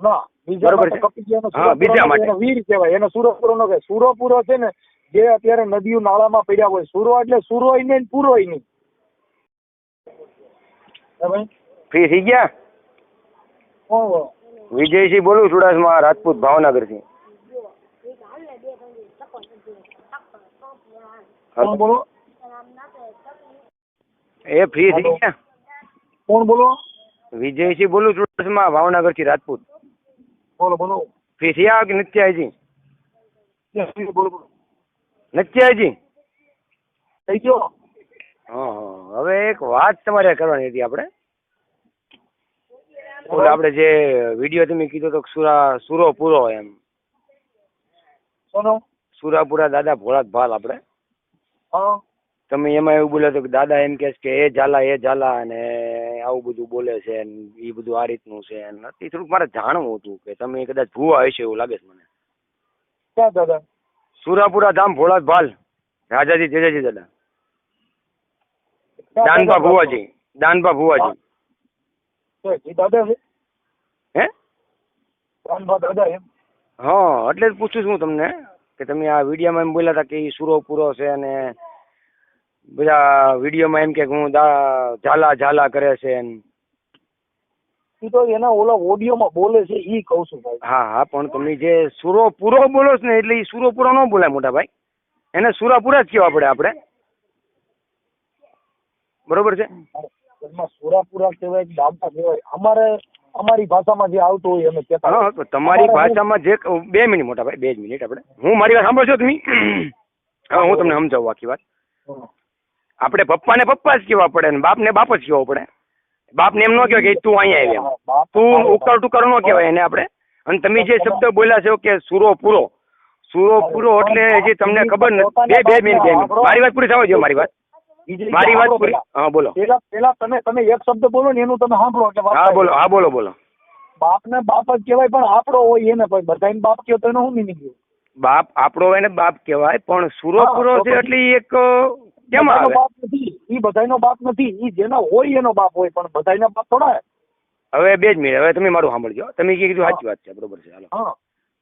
ના બીજા બરોબર છે. કપી ગયા એનો હા, સુરપુરો બીજા માટે. વીર કહેવાય. એને સુરપુરો નો કહેવાય. સુરપુરો છે ને જે અત્યારે નદીઓ નાળામાં પડ્યા હોય. સુરો એટલે સુરોય નહીં ને પૂરોય નહીં ફ્રી થઈ ગયા? બોલો? વિજયસિંહ બોલું ચુડાસમા રાજપૂત ભાવનગરથી બોલો? એ ફ્રી થઈ ગયા? કોણ બોલો? વિજયસિંહ બોલું ચુડાસમા ભાવનગરથી રાજપૂત. બોલો બોલો. થયા કે નથી બોલો બોલો નથી થઈ ગયો? હા હા. હવે એક વાત તમારે કરવાની હતી આપણે. ઓલે આપણે જે વીડિયો તમે કીધો તો સુરા સુરો પૂરો એમ. કોનો સુરાપુરા દાદા ભોળાત ભાલ આપણે. હા. તમે એમાં એવું બોલ્યો તો કે દાદા એમ કે એ ઝાલા એ ઝાલા અને આવું બધું બોલે છે ને એ બધું આ રીતનું છે એ થોડુંક મારે જાણવું હતું કે તમે કદાચ ભૂવા હશે એવું લાગે છે મને. ક્યાં દાદા? સુરાપુરા ધામ ભોળા ભાલ. રાજાજી જેજાજી દાદા. દાનભા? ભુવાજી દાનભા ભુવાજી. દાદા છે? હે? રામભા દાદા એમ? હા એટલે જ પૂછું છું તમને કે તમે આ વિડીયોમાં એમ બોલ્યા હતા કે એ સુરો પૂરો છે અને બધા વિડીયોમાં એમ કે હું ઝાલા ઝાલા કરે છે ઈ તો એના ઓલા ઓડિયોમાં બોલે છે ઈ કહું છું ભાઈ. હા હા પણ તમે જે સુરો પૂરો બોલો છો ને એટલે એ સુરો પૂરો ન બોલાય મોટા ભાઈ. એને સુરાપુરા જ કહેવા પડે આપણે. બરોબર છે? એમાં સુરાપુરા કહેવાય કે ડાબા કહેવાય. અમારે અમારી ભાષામાં જે આવતું હોય અમે કહેતા હા તો તમારી ભાષામાં જે બે મિનિટ મોટા ભાઈ બે જ મિનિટ આપણે. હું મારી વાત સાંભળશો તમે? હા હું તમને સમજાવું આખી વાત. આપણે પપ્પાને પપ્પા જ કહેવા પડે ને બાપને બાપ જ કહેવો પડે. બાપને એમ ન કહેવાય કે તું અહીંયા આવી તું ઉકાર ટુકાર ન કહેવાય એને આપણે. અને તમે જે શબ્દ બોલ્યા છો કે સુરો પૂરો. સુરો પૂરો એટલે જે તમને ખબર નથી બે બે મિનિટ બે મિનિટ. મારી વાત પૂરી થવા દો મારી વાત. મારી વાત પૂરી હા બોલો. પેલા પેલા તમે તમે એક શબ્દ બોલો ને એનું તમે સાંભળો એટલે હા બોલો હા બોલો બોલો. બાપને બાપ જ કહેવાય પણ આપણો હોય એને બધાને બાપ કહો તો એનો શું મિનિંગ બાપ આપણો એને બાપ કહેવાય પણ સુરો પૂરો છે એટલે એક કેમ આવે? બાપ નથી. ઈ બધાયનો બાપ નથી. ઈ જેનો હોય એનો બાપ હોય પણ બધાયના બાપ થોડા હવે બે જ મિનિટ. હવે તમે મારું સાંભળજો. તમે કીધું સાચી વાત છે બરોબર છે. હાલો. હા.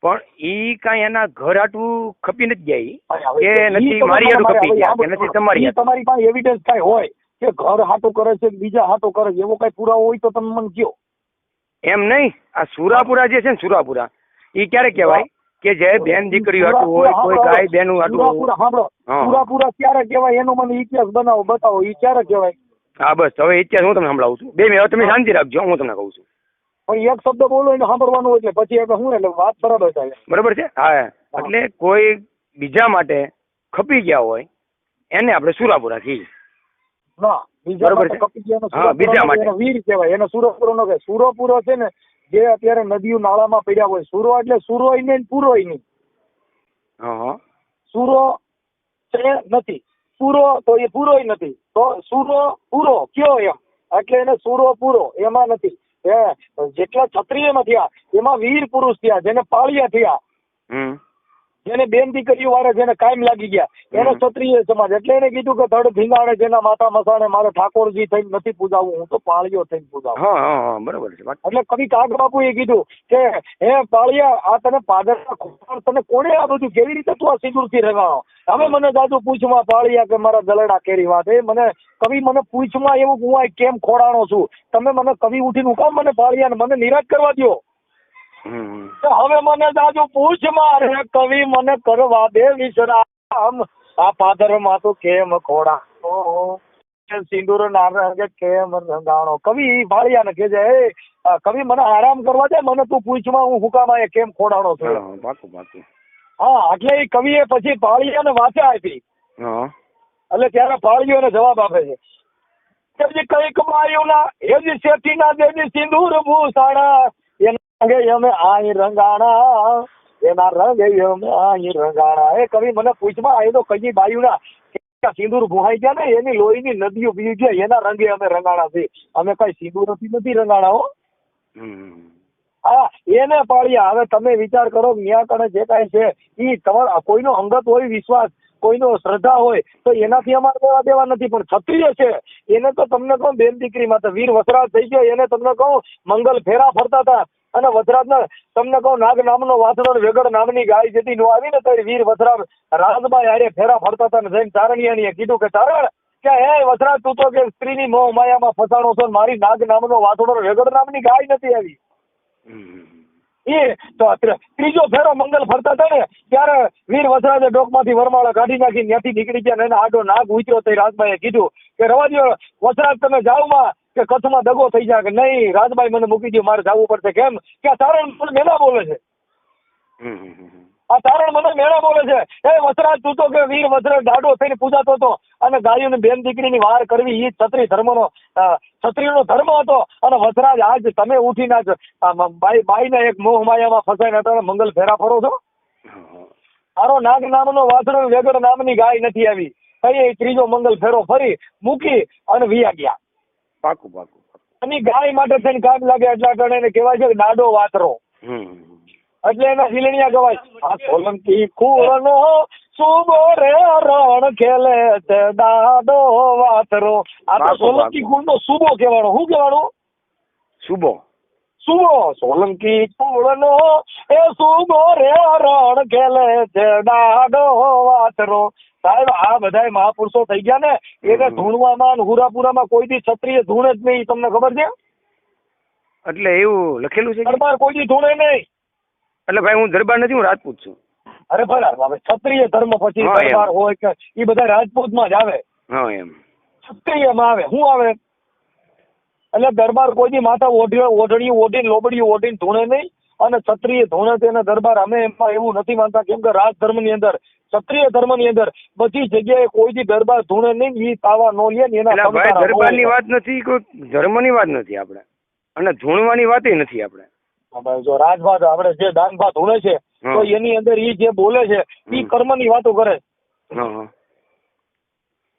પણ ઈ કાંઈ એના ઘર આટું ખપી નથી ગયા એ કે નથી મારી હાટું ખપી ગયા કે નથી તમારી તમારી પાસે એવિડન્સ કાંઈ હોય કે ઘર હાટો કરે છે બીજા હાટો કરે છે એવો કઈ પુરાવો હોય તો તમે મને કયો એમ નહીં. આ સુરાપુરા જે છે ને સુરાપુરા ઈ ક્યારે કહેવાય? કે જે બેન દીકરી હતું હોય કોઈ ગાય બેનું પુરાપુરા સાંભળો પૂરા ક્યારે કહેવાય? એનો મને ઇતિહાસ બનાવો બતાવો. એ ક્યારે કહેવાય? હા બસ. હવે ઇતિહાસ હું તમને સંભળાવું છું. બે મિનિટ તમે શાંતિ રાખજો હું તમને કહું છું. પણ એક શબ્દ બોલો એને સાંભળવાનું હોય એટલે પછી એટલે શું એટલે વાત બરાબર થાય. બરોબર છે? હા એટલે કોઈ બીજા માટે ખપી ગયા હોય એને આપણે સુરાપુરા કહીએ ના બીજા માટે. કપી ગયા બીજા માટે. વીર કહેવાય. એને સુરપુરો નો કહે સુરપુરો છે ને જે અત્યારે નદીઓ નાળામાં પડ્યા હોય. સુરો એટલે સુરોય નહીં પૂરોય નહીં. સુરો છે નથી. પૂરો તો એ પૂરોય નથી. તો સુરો પૂરો કયો એમ? એટલે એને સુરો પૂરો એમાં નથી. જેટલા ક્ષત્રિયમાં થયા એમાં વીર પુરુષ થયા જેને પાળિયા થયા. જેને બેન દીકરીઓ વાળા જેને કાયમ લાગી ગયા. એનો ક્ષત્રિય સમાજ. એટલે એને કીધું કે ધડ ભીંગાણે જેના માતા મસાણે મારે ઠાકોરજી થઈને નથી પૂજાવું હું તો પાળીઓ થઈને પૂજાવું. હા હા બરાબર છે. એટલે કવિ કાગ બાપુએ કીધું કે હે પાળિયા આ તને પાદર તને કોણે આ બધું કેવી રીતે તું આ સિંદૂરથી રંગાણો હવે મને દાદુ પૂછમાં પાળિયા કે મારા દલડા કેરી વાત? એ મને કવિ મને પૂછમાં એવું હું કેમ ખોડાણો છું? તમે મને કવિ ઉઠીને હું કામ મને પાળિયા મને નિરાશ કરવા તો હવે મને દાદુ પૂછ મારે કવિ મને કરવા દે વિશ્રામ. આ પાદરમાં તો કેમ ખોડાણો સિંદૂર ના રંગે કેમ રંગાણો? કવિ ભાળિયાને કે છે "એ, કવિ મને આરામ કરવા દે મને તું પૂછમાં હું હુકામાં એ કેમ ખોડાણો છું? હા એટલે એ કવિએ પછી ભાળિયાને વાંચા આપી. હા. એટલે ત્યારે ભાળિયોને જવાબ આપે છે. કે જે કંઈક જ શેઠી ના દેવી સિંદૂર ભૂષાણા. રંગે અમે આઈ રંગાણા એના રંગે અમે આઈ રંગાણા. એ કવિ મને પૂછમાં આવ્યો તો કઈ બાયુના સિંદૂર ભૂહાઈ ગયા ને એની લોહીની નદીઓ પી ગયા એના રંગે અમે રંગાણા છે. અમે કઈ સિંદૂરથી નથી રંગાણા હો. હા એને પાળ્યા. હવે તમે વિચાર કરો ન્યા કણે જે કાંઈ છે એ તમારા કોઈનો અંગત હોય વિશ્વાસ કોઈનો શ્રદ્ધા હોય તો એનાથી અમારે લેવા દેવા નથી. પણ ક્ષત્રિય છે એને તો તમને કહું બેન દીકરી માં વીર વસરાજ થઈ ગયો એને તમને કહું મંગલ ફેરા ફરતા હતા. અને વજરાજના તમને કહું નાગ નામનો વાસણો વેગડ નામની ગાય જેથી નો આવી ને તો વીર વજરાજ રાજમાં હારે ફેરા ફરતા હતા ને જઈને ચારણિયાનીએ કીધું કે ચારણ કે હે વજરાજ તું તો કે સ્ત્રીની મોહ માયામાં ફસાણો છો મારી નાગ નામનો વાસણો વેગડ નામની ગાય નથી આવી. એ તો ત્ર- ત્રીજો ફેરો મંગલ ફરતા હતા ને ત્યારે વીર વસરાજે ડોકમાંથી વરમાળા કાઢી નાખી ત્યાંથી નીકળી ગયા ને આડો નાગ ઉતર્યો તો રાજબાઈએ કીધું કે રવા દ્યો વસરાજ તમે જાઓમાં કે કચ્છમાં દગો થઈ જાય કે નહીં? રાજભાઈ મને મૂકી દો મારે જવું પડશે. કેમ? કે આ તારણ મને મેળા બોલે છે. આ તારણ મને મેળા બોલે છે. એ વસરાજ તું તો કે વીર વસરાજ દાડો થઈને પૂજાતો હતો અને ગાયોની બેન દીકરીની વાર કરવી એ ક્ષત્રિય ધર્મનો ક્ષત્રિયનો ધર્મ હતો. અને વસરાજ આજ તમે ઉઠીને ના બાઈ બાઈ બાઈને એક મોહ માયામાં ફસાઈને તમે મંગલ ફેરા ફરો છો? મારો નાગ નામનો વાસણો વેગડ નામની ગાય નથી આવી. કઈ ત્રીજો મંગલ ફેરો ફરી મૂકી અને વિયા ગયા. પાકું પાકું. અને ગાય માટે થઈને કામ લાગે એટલા કારણે એને કહેવાય છે કે દાડો વાતરો. એટલે એના ઝીલણિયા ગવાય આ સોલંકી કુળનો સુબો રે રણ ખેલે તે દાડો વાતરો. આ તો સોલંકી વાહ. સુબો કહેવાનો. શું કહેવાનો? સુબો. સુબો. સોલંકી ખૂણનો એ સુબો રે રણ ખેલે તે દાડો વાતરો. સાહેબ આ બધા મહાપુરુષો થઈ ગયા ને હમ. ધૂણવામાં હુરાપુરામાં કોઈ દી ક્ષત્રિય ધૂણે જ નહીં તમને ખબર છે? એટલે એવું લખેલું છે? દરબાર કોઈ દી ધૂણે નહીં. એટલે ભાઈ હું દરબાર નથી હું રાજપૂત છું. અરે ભલા ક્ષત્રિય ધર્મ પછી દરબાર હોય કે એ બધા રાજપૂતમાં જ આવે. હા એમ. ક્ષત્રિયમાં આવે. શું આવે? એટલે દરબાર કોઈ દી માથા ઓઢી ઓઢણી ઓઢીને લોબડી ઓઢીને ધૂણે નહીં. અને ક્ષત્રિય ધૂણે તેના દરબાર અમે એમાં એવું નથી માનતા કેમ કે રાજ ધર્મની અંદર ક્ષત્રિય ધર્મની અંદર બધી જગ્યાએ કોઈ દી ગરબા ધૂણે નહીં ઈ તાવા નો લે ને એના ભાઈ સંસ્કાર વાત નથી કોઈ ધર્મની વાત નથી આપણે. અને ધૂણવાની વાત નથી આપણે. જો રાજભાત આપણે જે દાનભાત ધૂણે છે તો એની અંદર ઈ જે બોલે છે ઈ. કર્મની વાતો કરે.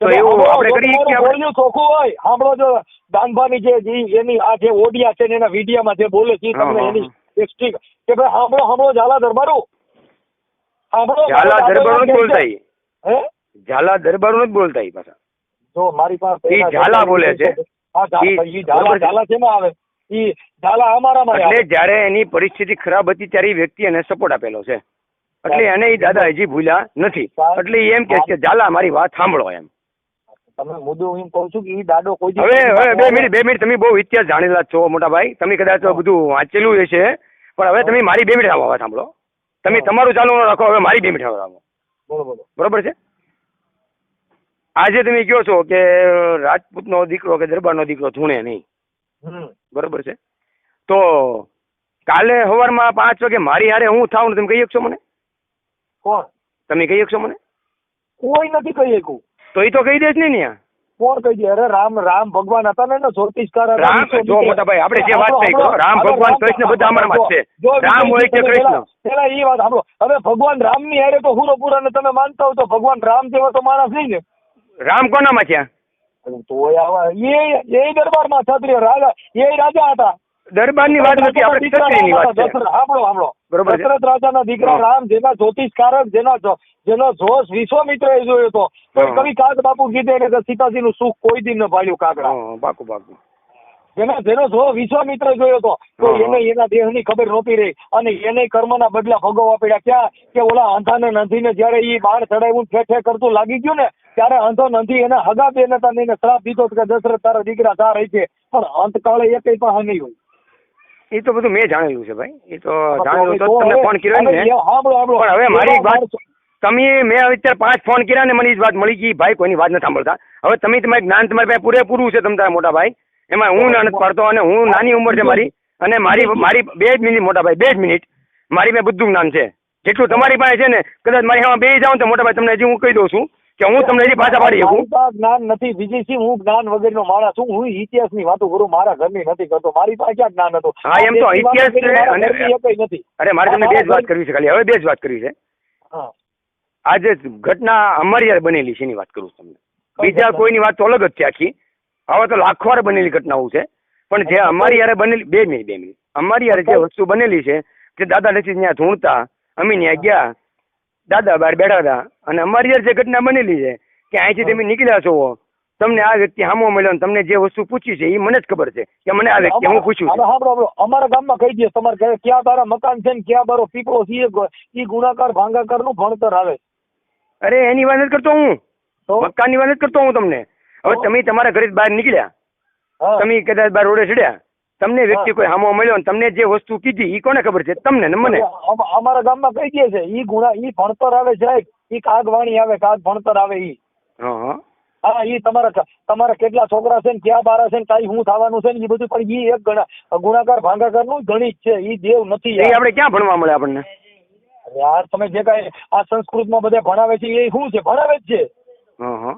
તો એવું આપણે કરીએ કે બોલ્યું ચોખ્ખું હોય સાંભળો જો દાનભાની જે એની આ જે ઓડિયા છે એના એના વિડિયામાં જે બોલે છે તમને એની એક કે ભાઈ સાંભળો સાંભળો ઝાલા દરબારો. ઝાલા દરબારો નથી બોલતા એ ઝાલા દરબારો નથી બોલતા એ પાછા. જો મારી પાસે એ ઝાલા બોલે છે. એટલે જ્યારે એની પરિસ્થિતિ ખરાબ હતી ત્યારે એ વ્યક્તિ એને સપોર્ટ આપેલો છે. એટલે એને ઈ દાદા હજી ભૂલ્યા નથી. એટલે એમ કે ઝાલા મારી વાત સાંભળો એમ. તમે મુદ્દો હું કહું છું કે ઈ દાડો કોઈ હવે હવે બે મિનિટ બે મિનિટ તમે બહુ ઇતિહાસ જાણેલા છો મોટા ભાઈ તમે કદાચ બધું વાંચેલું હશે. પણ હવે તમે મારી બે મિનિટ વાત સાંભળો. તમે તમારું ચાલુ રાખો હવે મારી બે મિનિટ રાખો બોલો બોલો. બરોબર છે? આજે તમે કહો છો કે રાજપૂતનો દીકરો કે દરબારનો દીકરો ધૂણે નહીં. બરોબર છે? તો કાલે સવારમાં પાંચ વાગે મારી હારે હું થાવ ને તમે કહી શકશો મને? કોણ? તમે કહી શકશો મને? કોઈ નથી કહી શકું. તો એ તો કહી દેશ ને ન્યા. કોણ કહી દે? અરે રામ રામ ભગવાન હતા ને જ્યોતિષકાર રામ? જો મોટા ભાઈ આપણે જે વાત થઈ રામ ભગવાન કૃષ્ણ બધા અમારામાં છે. રામ હોય કે કૃષ્ણ? પેલા- એ વાત સાંભળો. હવે ભગવાન રામની હારે તો હુરો પુરાને તમે માનતા હો તો ભગવાન રામ જેવા તો માણસ નહીં ને. રામ કોનામાં છે? તો એ એ દરબારમાં ક્ષત્રિય રાજા એ રાજા હતા. દરબારની વાત નથી આપણે ક્ષત્રિયની વાત છે. સાંભળો સાંભળો બરોબર દશરથ રાજાના દીકરા રામ જેના જ્યોતિષકારક જેના જેનો જોશ વિશ્વામિત્રએ જોયો હતો. તો કવિ કાગ બાપુ કીધે એને કે સીતાજીનું સુખ કોઈ દિન ન ભાળ્યું કાગડા. પાકું પાકું જેના જેનો જો વિશ્વામિત્ર જોયો હતો તો એને એના દેહની ખબર નહોતી રહી. અને એને કર્મના બદલા ભોગવવા પડ્યા. ક્યાં? કે ઓલા અંધાને નંધીને જ્યારે એ બાણ ચડાવ્યું ઠે ઠે કરતું લાગી ગયું ને ત્યારે અંધો નંધી એને હગા બેન હતા ને એને શ્રાપ દીધો કે દશરથ તારા દીકરા તાર રહી છે. પણ અંતકાળે એકેય પાસે નહીં હોય. એ તો બધું મેં જાણેલું છે ભાઈ. એ તો જાણેલું તો તમને ફોન કર્યો ને. પણ હવે મારી વાત તમે મેં અત્યારે પાંચ ફોન કર્યા ને મને એ જ વાત મળી ગઈ. ભાઈ કોઈની વાત નથી સાંભળતા. હવે તમે તમારી જ્ઞાન તમારી પાસે પૂરેપૂરું છે તમારા મોટા ભાઈ. એમાં હું ના નથી પાડતો અને હું નાની ઉંમર છે મારી. અને મારી મારી બે જ મિનિટ મોટા ભાઈ બે જ મિનિટ. મારી મેં બધું જ્ઞાન છે. જેટલું તમારી પાસે છે ને કદાચ મારી હા બે જાઉં તો મોટા ભાઈ તમને હજી હું કહી દઉં છું. કે હું તમને એની પાછા પાડી શકું? જ્ઞાન નથી. બીજી સી હું જ્ઞાન વગરનો માણસ છું? હું ઇતિહાસની વાતો કરું મારા ઘરની નથી કરતો. મારી પાસે ક્યાં જ્ઞાન હતું? હા, એમ તો ઇતિહાસ અને- નથી. અરે મારે તમને બે જ વાત કરવી છે ખાલી. હવે બે જ વાત કરવી છે. આજે ઘટના અમારી બનેલી છે એની વાત કરું તમને. બીજા? કોઈની વાત તો અલગ જ છે આખી. હવે તો લાખો વાર બનેલી ઘટનાઓ છે. પણ જે અમારી યારે બનેલી બે મિનિટ બે મિનિટ. અમારી યારે જે વસ્તુ બનેલી છે કે દાદા નથી ત્યાં ધૂણતા અમે ત્યાં ગયા દાદા બહાર બેઠા હતા. અને અમારી યાર જે ઘટના બનેલી છે કે અહીંથી તમે નીકળ્યા છો તમને આ વ્યક્તિ હામો મળ્યો ને તમને જે વસ્તુ પૂછી છે એ મને જ ખબર છે કે મને આ વ્યક્તિ હું પૂછ્યું છે. અમારા ગામમાં કહી દઈએ તમારે ઘરે ક્યાં બારા મકાન છે ને ક્યાં બારો પીપળો છે એ ઈ ગુણાકાર ભાંગાકારનું ભણતર આવે. અરે એની વાત નથી કરતો હું. તો? મકાનની વાત નથી કરતો હું તમને. હવે તમે તમારા ઘરે બહાર નીકળ્યા. તમે કદાચ બાર રોડે ચડ્યા. તમને વ્યક્તિ. કોઈ હામો મળ્યો ને તમને જે વસ્તુ કીધી એ કોને ખબર છે? તમને ને મને? અમારા ગામમાં કઈ દે છે ઈ ગુણા ઈ ભણતર આવે સાહેબ ઈ કાગ વાણી આવે કાગ ભણતર આવે ઈ. હા ઈ તમારા તમારા કેટલા છોકરા છે ને ક્યાં બારા છે ને કઈ હું થવાનું છે ને ઈ બધું પણ ઈ એક ગણા ગુણાકાર ભાંગાકારનું ગણિત છે ઈ દેવ નથી એ આપણે ક્યાં ભણવા મળે આપણને? યાર તમે જે કઈ આ સંસ્કૃતમાં બધા ભણાવે છે એ શું છે? ભણાવે જ છે. હા હા.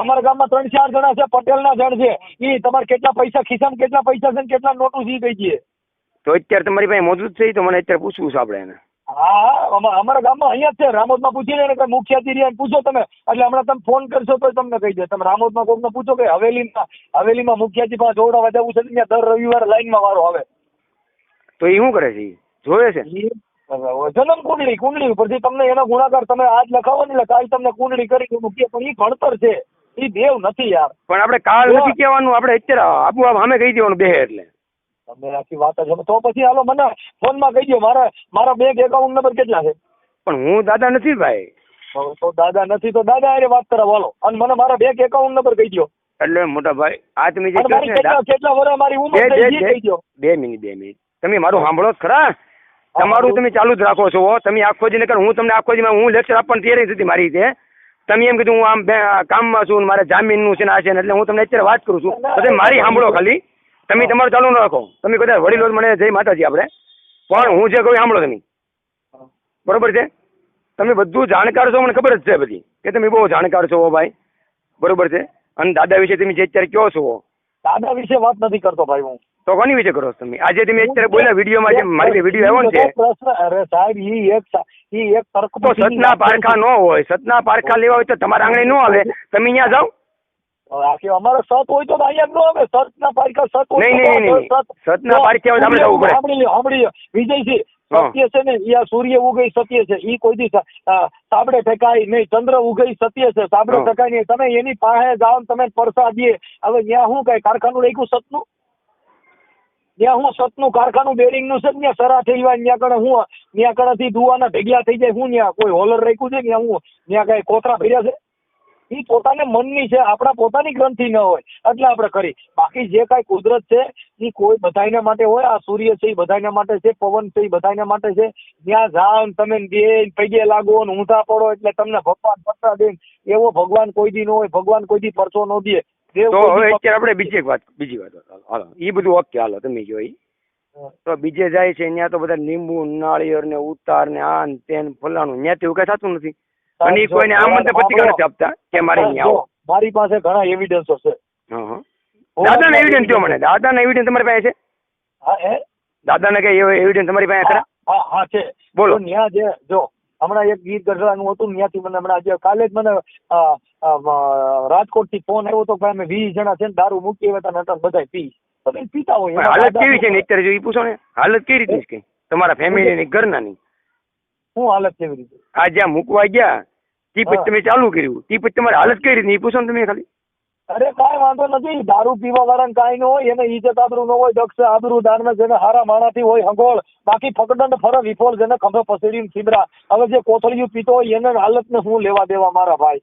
અમારા ગામમાં ત્રણ ચાર જણા છે પટેલના જણ છે. એ તમારે કેટલા પૈસા ખિસ્સામાં કેટલા પૈસા છે ને કેટલા નોટું છે કહી દે તો અત્યારે તમારી પાસે મોજૂદ છે તો મને અત્યારે પૂછવું છે આપણે એને. હા અમારા ગામમાં અહીંયા જ છે. રામોદમાં પૂછીને એને મુખ્યાથી રહ્યા પૂછો તમે. એટલે હમણાં તમે ફોન કરશો તો તમને કહી દે. તમે રામોદમાં કોકને પૂછો કે હવેલીમાં હવેલીમાં મુખ્યાજી પાસે જોવડાવવા જવું છે ત્યાં દર રવિવાર લાઈનમાં વારો આવે. તો એ શું કરે છે જોયે જોવે છે? જન્મ કુંડળી કુંડળી ઉપરથી તમને એનો ગુણાકાર તમે આજ લખાવો ને એટલે કાલ તમને કુંડળી કરી મૂકીએ. પણ ઈ ભણતર છે. ઈ દેવ નથી યાર. પણ આપણે કાળ નથી કહેવાનું આપણે અત્યારે આપું આપ સામે કહી દેવાનું બે એટલે. તમે આખી વાત જ તો પછી હાલો મને ફોનમાં કહી દો મારા મારા બેંક એકાઉન્ટ નંબર કેટલા છે? પણ હું દાદા નથી ભાઈ. તો- દાદા નથી તો દાદા હારે વાત કરો બોલો અને મને મારા બેંક એકાઉન્ટ નંબર કહી દો. એટલે મોટા ભાઈ આ તમે જે કેટલા કેટલા વર્ષ મારી ઉંમર કહી દો. બે મિનિટ બે મિનિટ. તમે મારું સાંભળો ખરા? તમારું તમે ચાલુ જ રાખો છો તમે આખો દી નકર હું તમને આખો દી હું લેક્ચર આપવાની તૈયારી નથી મારી રીતે. તમે એમ કીધું હું આમ કામમાં છું મારે જામીનનું છે ને આ છે ને એટલે હું તમને અત્યારે વાત કરું છું. તો મારી સાંભળો ખાલી. તમે તમારું ચાલુ ન રાખો. તમે કદાચ વડીલો મને જય માતાજી આપણે પણ હું જે કહું સાંભળો તમે. બરોબર છે? તમે બધું જાણકાર છો મને ખબર જ છે બધી. કે તમે બહુ જાણકાર છો ભાઈ. બરોબર છે? અને દાદા વિશે તમે જે અત્યારે કહો છો દાદા વિશે વાત નથી કરતો ભાઈ હું. તો કોની વિશે કરો તમે? આજે તમે અત્યારે બોલ્યા વિડીયોમાં જે મારી વીડિયો આવ્યો છે. પ્રશ્ન અરે સાહેબ ઈ એક ઈ એક તર્ક તો સતના પારખા ન હોય સતના પારખા લેવા હોય તો તમારા આંગણે ન આવે. તમે અહીંયા જાઓ. અમારો સત હોય તો અહીંયા જ નો આવે. સતના પારખા સત હોય નહીં, નહીં, સત- ના પારખા આપણે જવું પડે. સાંભળી લ્યો સાંભળી વિજયસિંહ. સત્ય છે ને ઈ આ સૂર્ય ઉગઈ સત્ય છે. ઈ કોઈ દી સાબડે ઠેકાય નહીં. ચંદ્ર ઉગઈ સત્ય છે. સાબડે. ઠેકાય નહીં. તમે એની પાસે જાઓ ને તમે દે. હવે ત્યાં શું કઈ કારખાનું રાખ્યું સતનું? ત્યાં હું સતનું કારખાનું બેરિંગનું છે? ને ત્યાં સરા થઈ જાય ત્યાં કણે હું ત્યાં કણેથી ધુવાના ભેગ્યા થઈ જાય. હું ત્યાં કોઈ હોલર રાખ્યું છે? ત્યાં હું ત્યાં કઈ કોતરા ભર્યા છે? ઈ પોતાને મનની છે આપણા પોતાની ગ્રંથિ ન હોય એટલે આપણે કરી. બાકી જે કાંઈ કુદરત છે એ કોઈ બધાયના માટે હોય આ સૂર્ય છે એ બધાના માટે છે પવન છે એ બધાયના માટે છે. ત્યાં જાઓ ને તમે બે પગે લાગો ને ઊંધા પડો એટલે તમને ભગવાન પત્તા દે એવો ભગવાન કોઈ દી ન હોય ભગવાન કોઈ દી પરચો ન દે. દેવ તો હવે અત્યારે આપણે બીજી એક વાત બીજી વાત હાલો, એ બધું ઓકે હાલો તમે જોઈ તો બીજે જાય છે ત્યાં તો બધા લીંબુ નાળિયેર ને ઉતાર ને આ ને તે ફલાણું. ત્યાં એવું કઈ થતું નથી. અને કોઈને આમંત્રણ પત્રિકા નથી આપતા કે મારે અહીંયા આવો. મારી પાસે ઘણા એવિડન્સ હશે. હા એવિડન્સ જો મને દાદાને એવિડન્સ તમારી પાસે છે? હા દાદાને કઈ એવિડન્સ તમારી પાસે ખરા? હા હા છે. બોલો. ન્યા જે જો હમણાં એક ગીત ગઢડાનું હતું ત્યાંથી મને હમણાં આજે કાલે જ મને રાજકોટથી ફોન આવ્યો તો ભાઈ અમે વીસ જણા છે ને દારૂ મૂકી આવ્યા હતા બધા પી. તમે પીતા હોય હાલત કેવી છે ને? અત્યારે જો એ પૂછો ને હાલત કેવી રીતની છે તમારા ફેમિલી ની ઘરના ની શું હાલત કેવી રીતે? આ જ્યાં મૂકવા ગયા તી પછી હા. તમે ચાલુ કર્યું. તી પછી તમારી હાલત કઈ રીતની? પૂછો ને તમે ખાલી. અરે કાંઈ વાંધો નથી. દારૂ પીવા વાળાને કાંઈ ન હોય એને ઈજત આબરૂ ન હોય દક્ષ આબરૂ દાન જેને હારા માણાથી હોય હંગોળ. બાકી ફકડંડ ફર વિફોળ જેને ખંભે પસેડી ખીબરા હવે જે કોથળિયું પીતો હોય એને હાલતને હું લેવા દેવા મારા ભાઈ.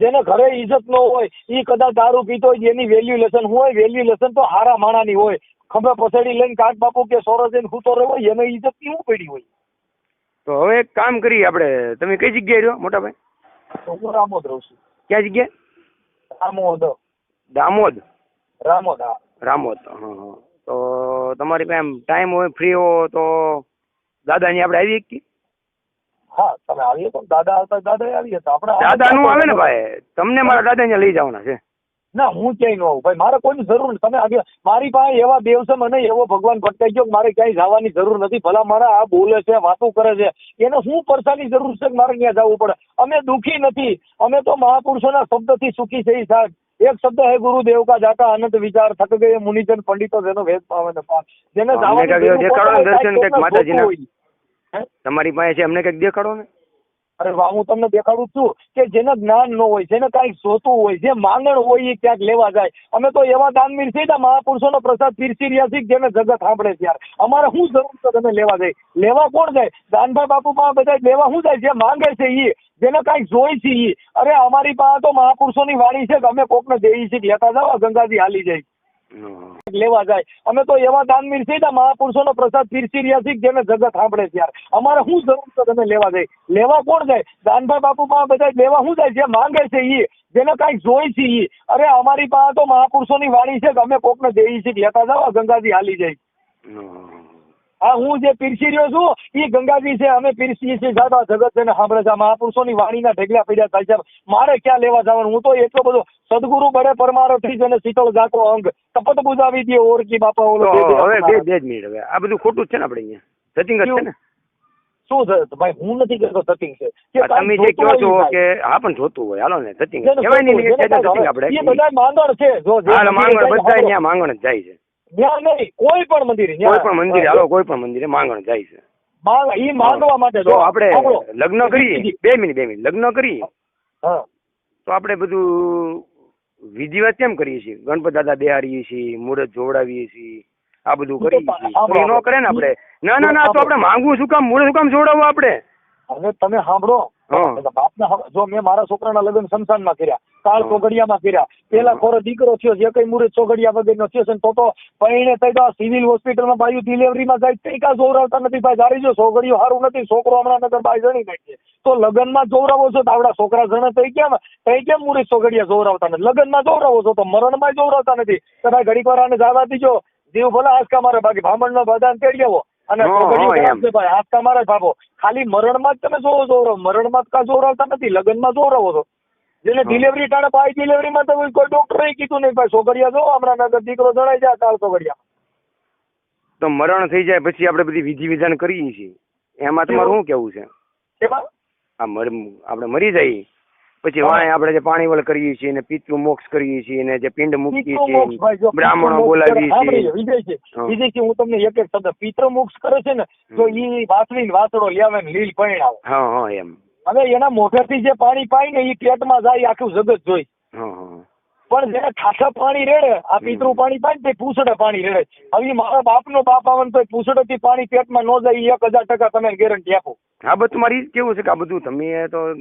જેને ઘરે ઈજત ન હોય એ કદાચ દારૂ પીતો હોય એની વેલ્યુલેશન હોય વેલ્યુલેશન તો હારા માણાની હોય. ખંભે પસેડી લઈને કાટ બાપુ કે સોરસ જઈને સૂતો રહ્યો હોય એને ની હું પડી હોય? તો હવે એક કામ કરીએ આપણે. તમે કઈ જગ્યાએ રહ્યો મોટા ભાઈ તો હું રામોદ રહું છું. ક્યાં જગ્યાએ? રામોદ. દામોદ? રામોદ હા. રામોદ હા હા. તો તમારી પાસે એમ ટાઈમ હોય ફ્રી હો તો દાદાની આપણે આવી શકીએ હા તમે આવીએ તો. દાદા આવતા દાદા આવીએ તો. આપણે દાદા નું આવે ને ભાઈ. તમને મારા દાદા અહીંયા લઈ જવાના છે. ના હું ક્યાંય ન આવું. ભાઈ મારે કોઈની જરૂર નથી. તમે આગળ મારી પાસે એવા દેવ છે મને એવો ભગવાન ભટકાઈ ગયો કે મારે ક્યાંય જવાની જરૂર નથી. ભલા મારા આ બોલે છે વાતો કરે છે. એને શું પરસાની જરૂર છે કે મારે ત્યાં જવું પડે? અમે દુઃખી નથી. અમે તો મહાપુરુષોના શબ્દથી સુખી છે સાહેબ. એક શબ્દ હે ગુરુદેવ કા જાતા અનંત વિચાર થક ગયે મુનિજન પંડિતો જેનો વેદ પાવે ને પાર જેને દેખાડો દર્શન કાંઈક માતાજીના. તમારી પાસે છે અમને કંઈક દેખાડો ને? અરે વાહ, હું તમને દેખાડું છું કે જેને જ્ઞાન ન હોય, જેને કાંઈક જોતું હોય, જે માંગણ હોય એ ક્યાંક લેવા જાય. અમે તો એવા દાનવીર છીએ મહાપુરુષોનો પ્રસાદ પીરસી રહ્યા છીએ જેને જગત સાંભળે છે યાર. અમારે શું જરૂર છે તમે લેવા જાય? લેવા કોણ જાય? દાનભાઈ બાપુ પાસે બધા લેવા શું જાય? જે માંગે છે એ જેને કાંઈક જોઈ છે એ અરે અમારી પાસે તો મહાપુરુષોની વાણી છે કે અમે કોકને દેવી છે લેતા જાઓ ગંગાજી હાલી જાય. લેવા જાય. અમે તો એવા દાનવીર છીએ મહાપુરુષોનો પ્રસાદ પીરસી રહ્યા છીએ જેને જગત સાંભળે ત્યારે અમારે શું જરૂર છે તમે લેવા જાય? લેવા કોણ જાય? દાનભાઈ બાપુ પાસે બધા લેવા શું જાય જે માંગે છે ઈ. જેને કાંઈક જોઈ છે ઈ. અરે અમારી પાસે તો મહાપુરુષોની વાણી છે કે અમે કોકને દેવી છે લેતા જાવ ગંગાજી હાલી જાય. હમ. હા હું જે પીરસી રહ્યો છું એ ગંગાજી છે અમે પીરસીએ છીએ. જાતા જગત છે ને સાંભળે છે. મહાપુરુષોની વાણીના ઢગલા પડ્યા થાય છે. મારે ક્યાં લેવા જવાનું? હું તો એટલો બધો સદગુરુ બળે પરમારથી જ અને શીતળ જાતો અંગ. તપત બુજાવી દે ઓરકી બાપા ઓલો બે હવે બે બે જ મિનિટ હવે. આ બધું ખોટું છે ને આપણે અહીંયા? સચિંગ છે ને? શું છે? ભાઈ હું નથી કહેતો સતિંગ છે. તમે જે કહો છો કે હા પણ જોતું હોય. હાલો ને સચિંગ કહેવાય નહીં આપણે એ બધા માંગણ છે. જો જે માંગણ બધા અહીંયા માંગણ જ જાય છે. ત્યાં નહીં કોઈ પણ મંદિરે કોઈ પણ મંદિરે હાલો કોઈ પણ મંદિરે માંગણ જાય છે. ઈ માંગવા માટે તો આપણે લગ્ન કરીએ બે મિનિટ બે મિનિટ લગ્ન કરીએ તો આપણે બધું વિધિવત કેમ કરીએ છીએ? ગણપત દાદા બેહારીએ છીએ મુહૂર્ત જોવડાવીએ છીએ આ બધું કરીએ છીએ. ન કરે ને આપણે? ના ના ના તો આપણે માંગવું શું કામ? મુહૂર્ત શું કામ જોડાવું આપણે? હવે તમે સાંભળો. બાપના જો મેં મારા છોકરાના લગ્ન શમશાનમાં કર્યા કાળ ચોગડિયામાં કર્યા પેલા ખોરો દીકરો થયો જે કઈ મુહૂર્ત ચોગડિયા વગરનો થયો છે તો તો પૈણે થઈ તો સિવિલ હોસ્પિટલમાં બાયું ડિલિવરીમાં જાય તઈ કા જોવરાવતા નથી ભાઈ. જાણી જો છોકરીઓ સારું નથી છોકરો હમણાં નગર બાઈ જણી ગઈ તો લગ્નમાં જોવરાવો છો તો આવડા છોકરા જણા તઈ કેમ? તઈ કેમ મુહૂર્ત ચોગડિયા જોવરાવતા નથી? લગ્નમાં જોવરાવો છો તો મરણમાં જોવરાવતા નથી. તો ભાઈ ઘડીક વાર આને જવા દીજો. જીવ ભલે આંચકા મારે બાકી ભામણનો બધાને તેડી આવો. અને ભાઈ આંચકા મારે ભાભો ખાલી મરણમાં જ તમે જોવો જોવરાવો. મરણમાં જ કા જોવરાવતા નથી? લગ્નમાં જોવરાવો છો. જેને ડિલિવરી ટાણે બાઈ ડિલિવરીમાં તો કોઈ ડોક્ટરે કીધું નહીં ભાઈ છોકરિયા જો હમણાં નગર દીકરો જણાઈ જાય કાલ છોકરિયા તો મરણ થઈ જાય પછી આપણે બધી વિધિ વિધાન કરીએ છીએ. એમાં તમારું શું કેવું છે? આપણે મરી જઈએ. પછી વાય આપણે જે પાણી વળ કરીએ છીએ ને પિતૃ મોક્ષ કરીએ છીએ ને જે પિંડ મૂકીએ છીએ બ્રાહ્મણો બોલાવીએ છીએ. વિજયજી. વિજયજી, હું. તમને એક એક શબ્દ પિતૃમોક્ષ કરે છે ને તો ઈ વાસળી વાસળો લેવે ને લીલ પરિણાવે. હા હા એમ. હવે એના મોઢેથી જે પાણી પાય ને એ પેટમાં જાય આખું જગત જોઈ. પણ જેને ખાસ પાણી રેડે આ પિતૃ પાણી પાય ને તે પૂછડે પાણી રેડે. હવે મારા મારા બાપનો બાપ આવે ને તો પૂછડેથી પાણી પેટમાં ન જાય એક હજાર ટકા તમે ગેરંટી આપો. આ બધું તમારી કેવું છે કે આ બધું? તમે તો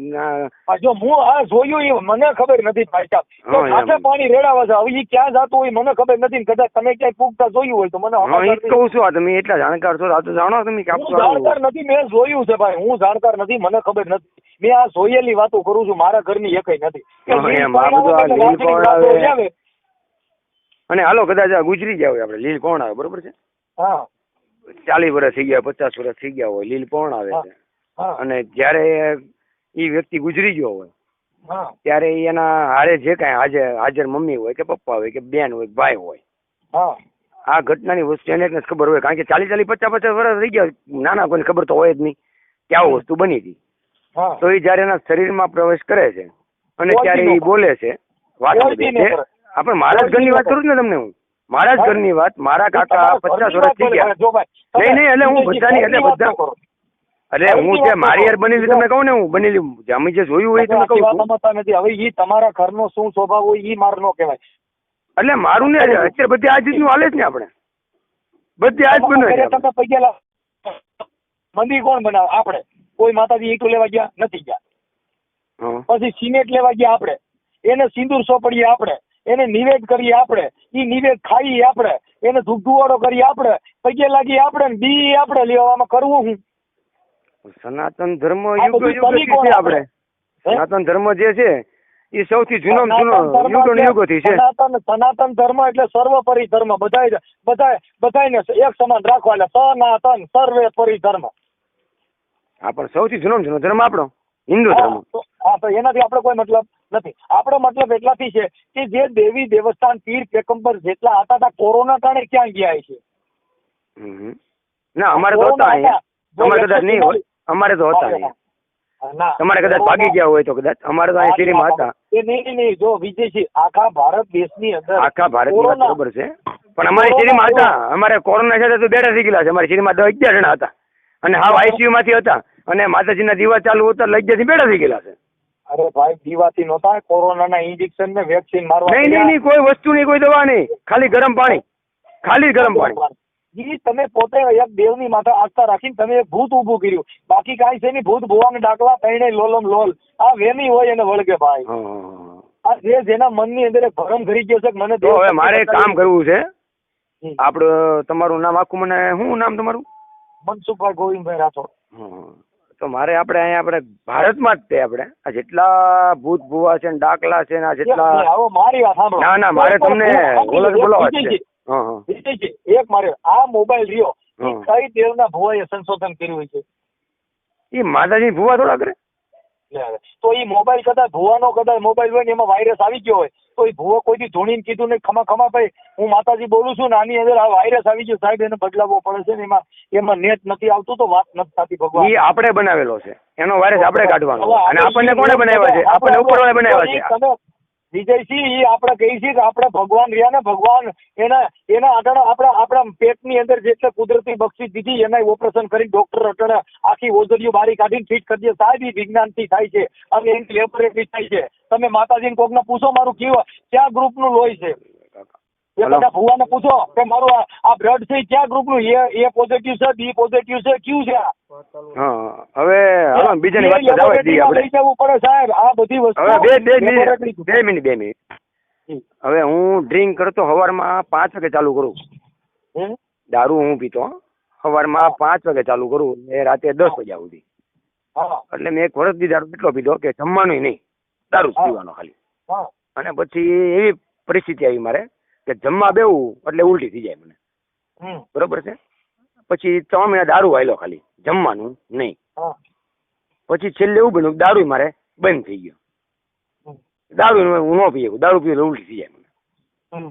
જો હું આ જોયું એ મને ખબર નથી ભાઈ સાહેબ. હા. ખાસા પાણી રેડાવે છે હવે એ ક્યાં જતું હોય મને ખબર નથી કદાચ તમે ક્યાંય પૂગતા જોયું હોય તો મને હા કહું છું આ તમે એટલા જાણકાર છો આ તો જાણો તમે કે હું જાણકાર નથી મેં જોયું છે ભાઈ. હું જાણકાર નથી મને ખબર નથી. મેં આ જોયેલી વાતો કરું છું મારા ઘરની એકય નથી. હા. અને હાલો કદાચ આ ગુજરી ગયા હોય આપણે. લીલ કોણ આવે બરોબર છે? હા. ચાલીસ વર્ષ થઈ ગયા પચાસ વર્ષ થઈ ગયા હોય લીલ કોણ આવે છે? હા અને જ્યારે એ વ્યક્તિ ગુજરી ગયો હોય ત્યારે એના હારે જે કાંઈ હાજર હાજર મમ્મી હોય કે પપ્પા હોય કે બેન હોય ભાઈ હોય આ ઘટનાની વસ્તુ એને જ ખબર હોય. કારણ કે ચાલીસ ચાલીસ પચાસ પચાસ વર્ષ થઈ ગયા. નાના કોઈને ખબર તો હોય જ નહીં કે આવું વસ્તુ બની હતી. તો એ જ્યારે એના શરીરમાં પ્રવેશ કરે છે અને ત્યારે એ બોલે છે વાત. આપણે મારા જ ઘરની વાત કરું ને તમને હું? મારા જ ઘરની વાત. મારા કાકા પચાસ વર્ષ થઈ ગયા. નહીં, નહીં, એટલે હું બધાની- એટલે બધા-. એટલે હું જે મારી. યાર બનેલી તમને કહું ને હું બનેલી અમે જે જોયું હોય એ કહું. સમજતા નથી. હવે ઈ તમારા ઘરનો શું સ્વભાવ હોય ઈ માર નો કહેવાય. એટલે મારું ને અત્યારે બધી આ નું હાલે જ ને આપણે. બધી આજ બને તમે પૈસા મંદિર કોણ બનાવે? આપણે. કોઈ માતાજી ઈંટું લેવા ગયા? નથી ગયા. પછી સિમેન્ટ લેવા ગયા આપણે. એને સિંદૂર સોપડીએ આપણે. એને નિવેદ કરીએ આપણે. ઈ નિવેદ ખાઈએ આપણે. એને ધૂપધુવાડો કરીએ આપણે. પગે લાગીએ આપણે બી આપણે લેવામાં કરવું હું. સનાતન ધર્મ યુગ યુગ છે આપણે. સનાતન ધર્મ જે છે એ સૌથી જૂનો જૂનો સનાતન ધર્મ યુગો એટલે- યુગોથી છે. સનાતન સનાતન ધર્મ એટલે સર્વપરી ધર્મ બધાય બધાય બધાયને એક સમાન રાખવા એટલે સનાતન સર્વે ધર્મ આ પણ સૌથી જૂનો જૂનો ધર્મ આપણો હિન્દુ ધર્મ. હા તો એનાથી આપણો કોઈ મતલબ નથી. આપણો મતલબ એટલાથી છે કે જે દેવી દેવસ્થાન પીર પેકંબર જેટલા હતા તા કોરોના કારણે ક્યાં ગયા છે. ના અમારે તો હતા હતા. અમારે કદાચ નહીં હોય. અમારે તો હતા તમારે કદાચ ભાગી ગયા હોય તો કદાચ. અમારે તો અહીંયા શેરીમાં હતા. નહીં નહીં, જો વિજયજી આખા ભારત દેશની અંદર આખા ભારતની વાત બરોબર છે. પણ અમારી શેરીમાં હતા. અમારે કોરોના સાથે તો બેઠા થઈ ગયેલા છે. અમારી શેરીમાં દસ અગિયાર જણા હતા. અને હાવ આઈસીયુ માંથી હતા. અને માતાજીના દીવા ચાલુ હતા. લગ્યાથી બેઠા થઈ ગયેલા છે. અરે ભાઈ દીવાથી નહોતા. કોરોનાના ઇન્જેક્શન ને વેક્સિન મારવા નહીં નહીં નહીં કોઈ વસ્તુ નહીં કોઈ દવા નહીં. ખાલી ગરમ પાણી. ખાલી ગરમ પાણી. ઈ તમે પોતે એક દેવની માથે આસ્થા રાખીને તમે એક ભૂત ઊભું કર્યું. બાકી કાંઈ છે નહીં ભૂત ભુવાને ડાકલા તઈને લોલમ લોલ. આ વેમી હોય એને વળગે ભાઈ. આ જે જેના મનની અંદર ભરમ ભરી ગયો છે મને તો હવે મારે કામ કરવું છે. આપડે તમારું નામ આખું મને શું નામ તમારું? મનસુખભાઈ ગોવિંદભાઈ રાઠોડ. તો મારે આપણે અહીંયા આપણે ભારતમાં જ તે આપણે આ જેટલા ભૂત ભુવા છે ને ડાકલા છે ને આ જેટલા ના ના મારે તમને બોલો છે. વિજયજી, એક મારે આ મોબાઈલ રહ્યો. કઈ દેવના ભુવાએ સંશોધન કર્યું છે? એ માતાજી ભુવા થોડા કરે? તો એ મોબાઈલ કદાચ ભુવાનો કદાચ મોબાઈલ હોય ને એમાં વાયરસ આવી ગયો હોય તો ઈ ભુવો કોઈથી ધૂણીને કીધું નહીં ખમા ખમા ભાઈ હું માતાજી બોલું છું ને આની અંદર આ વાયરસ આવી ગયો સાહેબ એને બદલાવવો પડે છે ને એમાં એમાં નેટ નથી આવતું તો વાત નથી થતી ભગવાન. એ આપણે બનાવેલો છે. એનો વાયરસ આપણે કાઢવાનો. અને આપણને કોણે બનાવ્યા છે? આપણને ઉપરવાળા બનાવ્યા છે. વિજયસિંહ એ આપણે કહી છીએ કે આપણે ભગવાન રહ્યા ને ભગવાન એના એના આગળ આપણા આપણા પેટની અંદર જેટલે કુદરતી બક્ષી દીધી એના ઓપરેશન કરી ડોક્ટર અટણે આખી ઓઝરીઓ બારી કાઢીને ઠીક કરી દે. સાહેબ વિજ્ઞાન વિજ્ઞાનથી થાય છે. અને એની લેબોરેટરી થાય છે. તમે માતાજીને કોકને પૂછો, મારું કેવું, ક્યાં ગ્રુપનું લોહી છે? એ બધા ભુવાને પૂછો કે મારું આ બ્લડ છે ક્યાં ગ્રુપનું એ એ પોઝિટિવ છે બી પોઝિટિવ છે ક્યુ છે? હા હવે ને બીજાની વાત જવા દઈએ આપણે. જવું પડે સાહેબ. આ બધી વસ્તુ બે બે મિનિટ બે મિનિટ હવે હું ડ્રિંક કરતો સવારમાં પાંચ વાગે ચાલુ કરું. દારૂ હું પીતો સવારમાં પાંચ વાગે ચાલુ કરું એ રાતે દસ વાગ્યા સુધી. એટલે મેં એક વર્ષથી દારૂ એટલો પીધો કે જમવાનું નહીં. દારૂ પીવાનો ખાલી. અને પછી એવી પરિસ્થિતિ આવી મારે કે જમવા બેવું એટલે ઉલટી થઈ જાય મને. બરોબર છે? પછી ત્રણ મહિના દારૂ આવેલો ખાલી જમવાનું નહીં. પછી છેલ્લે એવું બન્યું દારૂ મારે બંધ થઈ ગયો. દારૂ હું ન પીએ દારૂ પીએ ઉલટી થઈ જાય મને.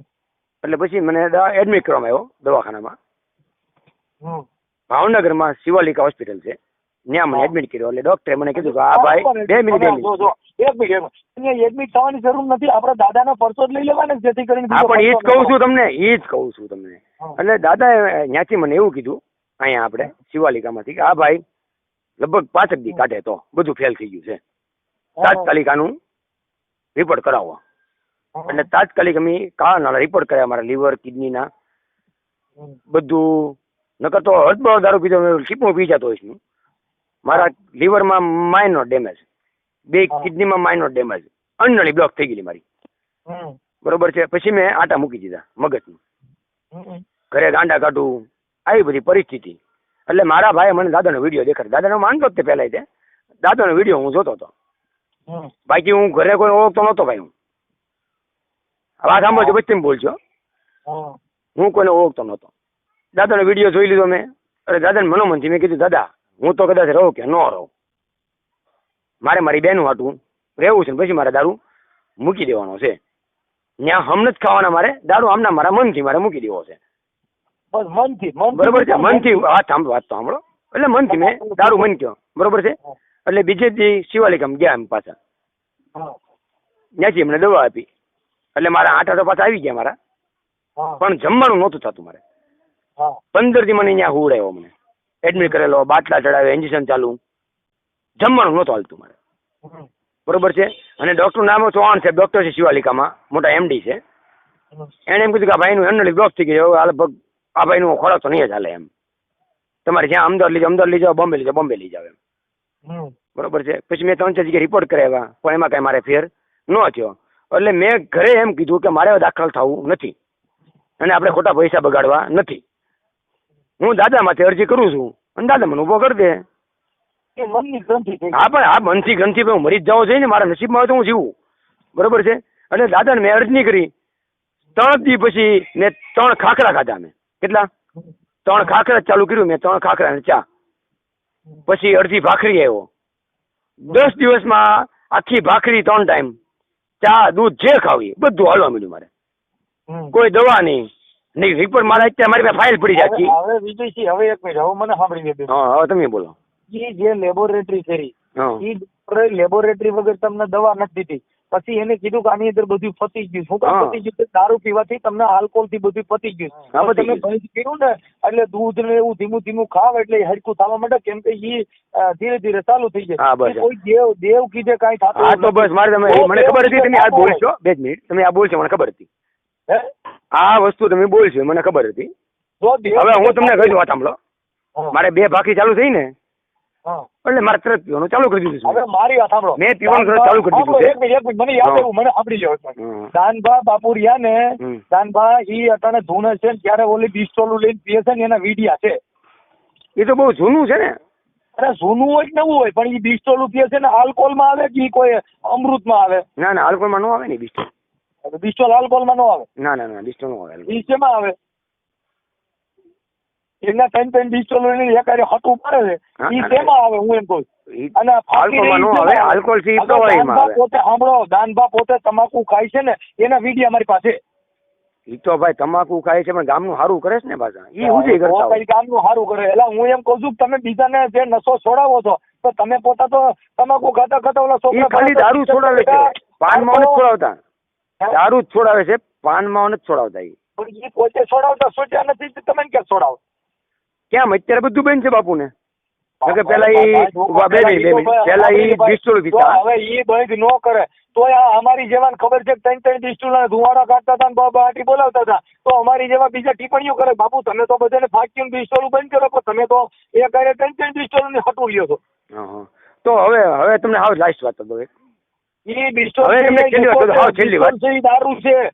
એટલે પછી મને એડમિટ કરવામાં આવ્યો દવાખાનામાં. ભાવનગરમાં શિવાલિકા હોસ્પિટલ છે. ત્યાં મને એડમિટ કર્યો. એટલે ડોક્ટરે મને કીધું કે આ ભાઈ બે મિનિટ જો, જો, એક મિનિટ અહીંયા એડમિટ થવાની જરૂર નથી. આપણે દાદાનો પરસો જ લઈ લેવાનો જેથી કરીને હા પણ એ જ કહું છું તમને એ જ કહું છું તમને. એટલે દાદાએ ત્યાંથી મને એવું કીધું અહીંયા આપણે શિવાલિકામાંથી કે આ ભાઈ લગભગ પાંચક દી કાઢે તો બધું ફેલ થઈ ગયું છે. તાત્કાલિકાનું તાત્કાલિક રિપોર્ટ કરાવો. એટલે તાત્કાલિક અમે કાળાના રિપોર્ટ કર્યા મારા લીવર કિડનીના. બધું નકર તો હદબળ દારૂ પીધો ટીપું પી જતો હોય મારા લીવરમાં માઇનોર ડેમેજ બે. કિડનીમાં માઇનોર ડેમેજ અન્નળી બ્લોક થઈ ગયેલી મારી. બરોબર છે? પછી મેં આટા મૂકી દીધા મગજનું. ઘરે ગાંડા કાઢું. આવી બધી પરિસ્થિતિ. એટલે મારા ભાઈએ મને દાદાનો વીડિયો દેખાડ્યો. દાદાનો માનતો જ તે પહેલાં તે. દાદાનો વીડિયો હું જોતો હતો. બાકી હું ઘરે કોઈ ઓળખતો નહોતો ભાઈ હું. વાત સાંભળજો પછી બોલજો. હું કોઈને ઓળખતો નહોતો. દાદાનો વીડિયો જોઈ લીધો મેં. અરે દાદાને મનોમનથી મેં કીધું દાદા હું તો કદાચ રહું કે ન રહું. મારે મારી બેનું હાટું રહેવું છે ને પછી મારે દારૂ મૂકી દેવાનો છે. ત્યાં હમણાં જ ખાવાના મારે દારૂ હમણાં મારા મનથી મારે મૂકી દેવો છે. બસ મનથી મનથી બરોબર છે? મનથી વાત સાંભળો વાત તો સાંભળો. એટલે મનથી મેં દારૂ મન કયો. બરોબર છે? એટલે બીજે દી શિવાલિકમ ગયા એમ પાછા. ત્યાંથી એમને દવા આપી. એટલે મારા આઠ તો પાછા આવી ગયા મારા. પણ જમવાનું નહોતું થતું મારે. પંદર દી મને ત્યાં હુવડાવ્યો મને એડમિટ કરેલો, બાટલા ચડાવે ઇન્જેક્શન ચાલુ. જમવાનું નહોતું હાલતું મારે. બરોબર છે? અને ડોક્ટર નામ ચૌહાણ સાહેબ ડૉક્ટર છે શિવાલિકામાં, મોટા એમડી છે. એને એમ કીધું કે આ ભાઈનું એનળી બ્લોક થઈ ગયો હવે આ ભાઈનું ખોરાક તો નહીં હાલે એમ. તમારે જ્યાં અમદાવાદ લઈ જાઓ, અમદાવાદ લઈ જાઓ, બોમ્બે લઈ જાઓ, બોમ્બે લઈ જાઓ એમ. બરોબર છે? પછી મેં ત્રણ ચાર જગ્યાએ રિપોર્ટ કરાવ્યા પણ એમાં કાંઈ મારે ફેર ન થયો. એટલે મેં ઘરે એમ કીધું કે મારે દાખલ થવું નથી. અને આપણે ખોટા પૈસા બગાડવા નથી. હું દાદા માટે અરજી કરું છું. અને દાદા મને ઊભો કરી દે. હા પણ આ મનથી ગ્રંથિ હું મરી જ જાઉં જોઈએ ને મારા નસીબમાં હોય તો હું જીવું. બરોબર છે? એટલે દાદાને મેં અરજી કરી. ત્રણ દી પછી મેં ત્રણ ખાખરા ખાધા મેં. કેટલા? ત્રણ ખાખરા ચાલુ કર્યું મેં ત્રણ ખાખરા અને ચા. પછી અડધી ભાખરી આવ્યો. દસ દિવસમાં આખી ભાખરી ત્રણ ટાઈમ. ચા દૂધ જે ખાવી બધું હાલવા મળ્યું મારે. કોઈ દવા નહીં. નહીં રિપોર્ટ મારા અત્યારે મારી પાસે ફાઇલ પડી જાતી હવે વિજયસિંહ હવે એક મિનિટ હવે મને સાંભળી લે હા હવે તમે બોલો. એ જે લેબોરેટરી કરી એ ડોક્ટરે લેબોરેટરી વગર તમને દવા નથી દીધી. પછી એને કીધું કે આની અંદર બધું પતી ગયું. શું કામ. પતી ગયું? દારૂ પીવાથી તમને આલ્કોહોલથી બધું પતી ગયું. તમે. બંધ કર્યું ને એટલે દૂધ ને એવું ધીમું ધીમું ખાવ એટલે હરકું થવા માટે કેમ કે ઈ ધીરે ધીરે ચાલુ થઈ જાય. કોઈ દેવ દેવ કીધે કઈ થતું હા તો બસ મારે તમે મને ખબર હતી તમે આ બોલશો. બે જ મિનિટ. તમે આ બોલશો મને ખબર હતી. હે? આ વસ્તુ તમે બોલશો મને ખબર હતી. હવે હું તમને કહી દઉં સાંભળો. મારે બે ભાખી ચાલુ થઈ ને એટલે મારે તરત પીવાનું ચાલુ કરી દીધું હવે મારી વાત સાંભળો. મેં પીવાનું તરત ચાલુ કરી દીધું એક મિનિટ, એક મિનિટ, મને યાદ આવ્યું મને આપડી લો એક મિનિટ. હમ. દાનભા બાપુરિયા ને દાનભા ઈ અટાણે ધૂને છે ને ત્યારે ઓલી પિસ્તોલું લઈને પીએ છે ને એના વીડિયા છે. એ તો બહુ જૂનું છે ને. અરે જૂનું હોય નવું હોય પણ એ પિસ્તોલું પીએ છે ને આલ્કોહોલમાં આવે કે ઈ કોઈ અમૃતમાં આવે? ના ના આલ્કોહોલમાં ન આવે ને બિસ્ટો પિસ્તોલ આલ્કોહોલમાં નો આવે. ના ના ના બિસ્ટો નો આવે. alcohol. માં આવે? એના ટાઈમ ત્રણ પિસ્તોલો લઈને એક હારે હટું પાડે છે. ઈ તેમાં આવે હું એમ કહું અને આ ફાંકી રહી ન આવે આલ્કોહોલ હવે પ્રવાહીમાં આવે પોતે સાંભળો દાનભા પોતે તમાકુ ખાય છે ને એના વીડિયો અમારી પાસે. ઈ તો ભાઈ તમાકુ ખાય છે પણ ગામનું સારું કરે છે ને પાછા. ઈ ઉજે કરતા તો હોય. ગામનું સારું કરે. એટલે હું એમ કહું છું તમે બીજાને જે નશો છોડાવો છો તો તમે પોતા તો તમાકુ ખાતા ખાતા ઓલા છોકરા ખાલી દારૂ છોડાવે છે. પાનમાં છોડાવતા? દારૂ જ છોડાવે છે પાનમાં નથી છોડાવતા એ. પોતે છોડાવતા સોચ્યા નથી તમે ક્યાં છોડાવો? કેમ અત્યારે બધું બેન છે બાપુને? કે પેલા ઈ બે બે પેલા ઈ તો પીતા. હવે ઈ બંધ નો કરે તો અમારી જેવાને ખબર છે ત્રણ ત્રણ ત્રણ ના ધુવાડા કાઢતા હતા ને બાબા હાટી બોલાવતા હતા. તો અમારી જેવા બીજા ટિપ્પણીઓ કરે બાપુ તમે તો બધાને ફાંકીને પિસ્તોલ બંધ કરો પણ તમે તો એ કરે ત્રણ ત્રણ પિસ્તોલની હટું લ્યો છો. તો હવે હવે તમને હાવ લાસ્ટ વાત તો એક. ઈ દારૂ છે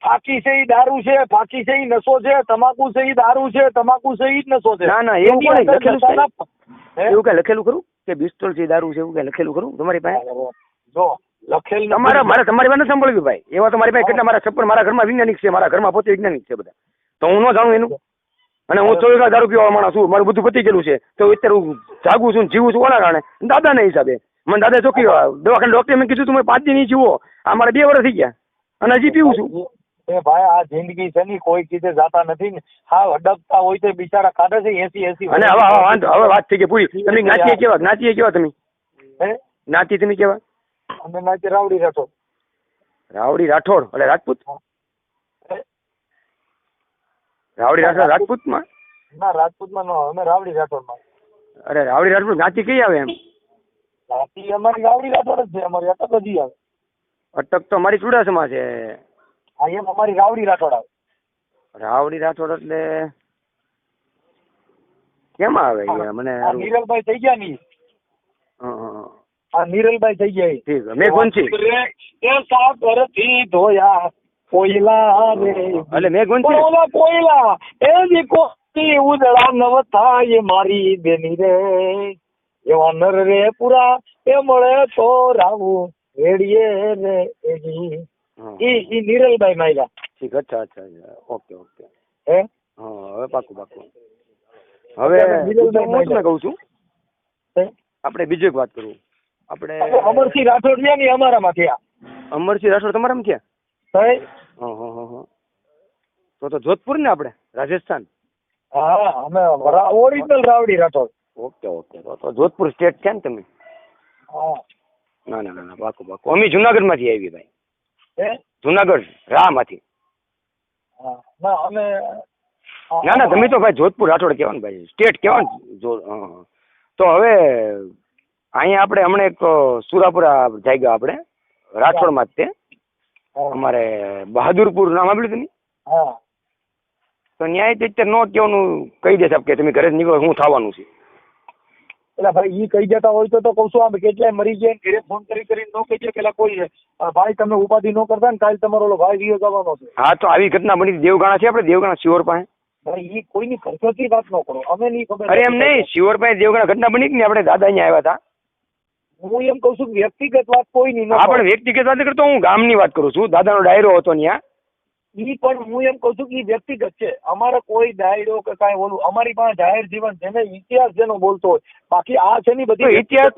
ફાંકી છે દારૂ છે ફાંકી છે ઈ નશો છે તમાકુ છે દારૂ છે તમાકુ છે જ નશો છે. ના, ના, એવું એની લખેલું? એવું કઈ ખરું? કે બિસ્ટોલ છે દારૂ છે એવું કઈ લખેલું ખરું તમારી પાસે? જો લખેલ તમારા મારે તમારી પાસે સાંભળ્યું ભાઈ. એવા તમારી પાસે કેટલા મારા છપ્પન મારા ઘરમાં વૈજ્ઞાનિક છે મારા ઘરમાં પોતે વૈજ્ઞાનિક છે બધા. તો હું ન જાણું એનું? અને હું ચોવીસ દારૂ પીવા માણસ છું મારું બધું પતી ગયેલું છે. તો અત્યારે હું જાગું છું જીવું છું કોના કારણે? દાદાના હિસાબે. મને દાદા ચોકી દવાખાને ડોક્ટરે મેં કીધું તમે પાંચ દિન જીવો. આ મારે બે વર્ષ થઈ ગયા. અને હજી પીવું છું. એ ભાઈ આ જિંદગી છે ની કોઈ ચીજે જાતા નથી ને. હા અડકતા હોય તો બિચારા કાઢે છે એસી એસી અને હવે વાંધો હવે વાત થઈ ગઈ પૂરી. તમે જ્ઞાતિએ કેવા? જ્ઞાતિએ કેવા તમે? હે? જ્ઞાતિ તમે કેવા? અમે નાચે રાવડી રાઠોડ. રાવડી રાઠોડ? એટલે રાજપૂત? રાવડી રાઠોડ રાજપૂતમાં? ના રાજપૂતમાં ન અમે રાવડી રાઠોડમાં. અરે રાવડી રાજપૂત જ્ઞાતિ કઈ આવે એમ? જાતિ અમારી રાવડી રાઠોડ જ છે અમારી અટક હજી આવે. અટક તો અમારી ચુડાસમાં છે. હા એમ અમારી રાવડી રાઠોડ આવે. રાવડી રાઠોડ એટલે કેમ આવે? મને. નીરલભાઈ થઈ ગયા ની. હં, નીરલભાઈ થઈ ગયા ઠીક મેં એ સાગરથી ધોયા કોયલા રે. એટલે મેં કોણ ઓલા કોયલા એ દીકોની ઉજળા નવ થાય મારી બેની રે. એવા નર રે પુરા એ મળે તો રાવું રેડીએ રે એજી ઈ ઈ નીરલભાઈ માયલા. ઠીક અચ્છા અચ્છા ઓકે ઓકે. હે? હા હવે પાકું પાકું. હવે હું તમને કહું છું? આપણે બીજું એક વાત કરું. આપણે અમરસિંહ રાઠોડ રહ્યા ને અમારામાં થયા. અમરસિંહ રાઠોડ તમારામાં થયા? હં. તો તો જોધપુર ને આપણે? રાજસ્થાન? હા અમે original Rawdi Rathod. Okay okay. તો તો જોધપુર સ્ટેટ છે ને તમે? ના ના ના પાકું પાકું. અમે જુનાગઢમાંથી આવી ભાઈ. જુનાગઢ રામાંથી. માંથી ના ના તમે તો ભાઈ જોધપુર રાઠોડ કહેવાનું ભાઈ. સ્ટેટ કહેવાનું જો. તો હવે અહીંયા આપણે હમણાં એક સુરાપુરા જાગ્યા આપણે. રાઠોડમાં જ તે. અમારે બહાદુરપુર નામ આપેલું તમે હા. તો ન્યાય તે નો કહેવાનું કહી દે સાહેબ કે તમે ઘરે નીકળો હું થવાનું છે. એટલે ભાઈ ઈ કહી જતા હોય તો તો કહું છું આમ કેટલાય મરી જાય ઘરે ફોન કરી કરીને નો કહી જાય પેલા કોઈ ભાઈ તમે ઉપાધિ ન કરતા ને કાલ તમારો ઓલો ભાઈ વિયો જવાનો છે. હા તો આવી ઘટના બની દેવગાણા છે આપણે? દેવગાણા શિવર પાસે? ભાઈ ઈ કોઈની ઘરગથ્થુની વાત ન કરો. અમે નહીં ખબર. અરે એમ નહીં શિવર પાસે દેવગાણા ઘટના બની કે ને આપણે દાદા અહીંયા આવ્યા હતા. હું એમ કહું છું વ્યક્તિગત વાત કોઈ નહીં હા પણ વ્યક્તિગત વાત કરતો હું ગામની વાત કરું છું. દાદાનો ડાયરો હતો ત્યાં. ઈ પણ હું એમ કહું છું કે વ્યક્તિગત છે. અમારે કોઈ ડાયરો કે કાંઈ ઓલું, અમારી પાસે જાહેર જીવન જેને ઇતિહાસ જેનો બોલતો હોય, બાકી આ છે ની બધી ઇતિહાસ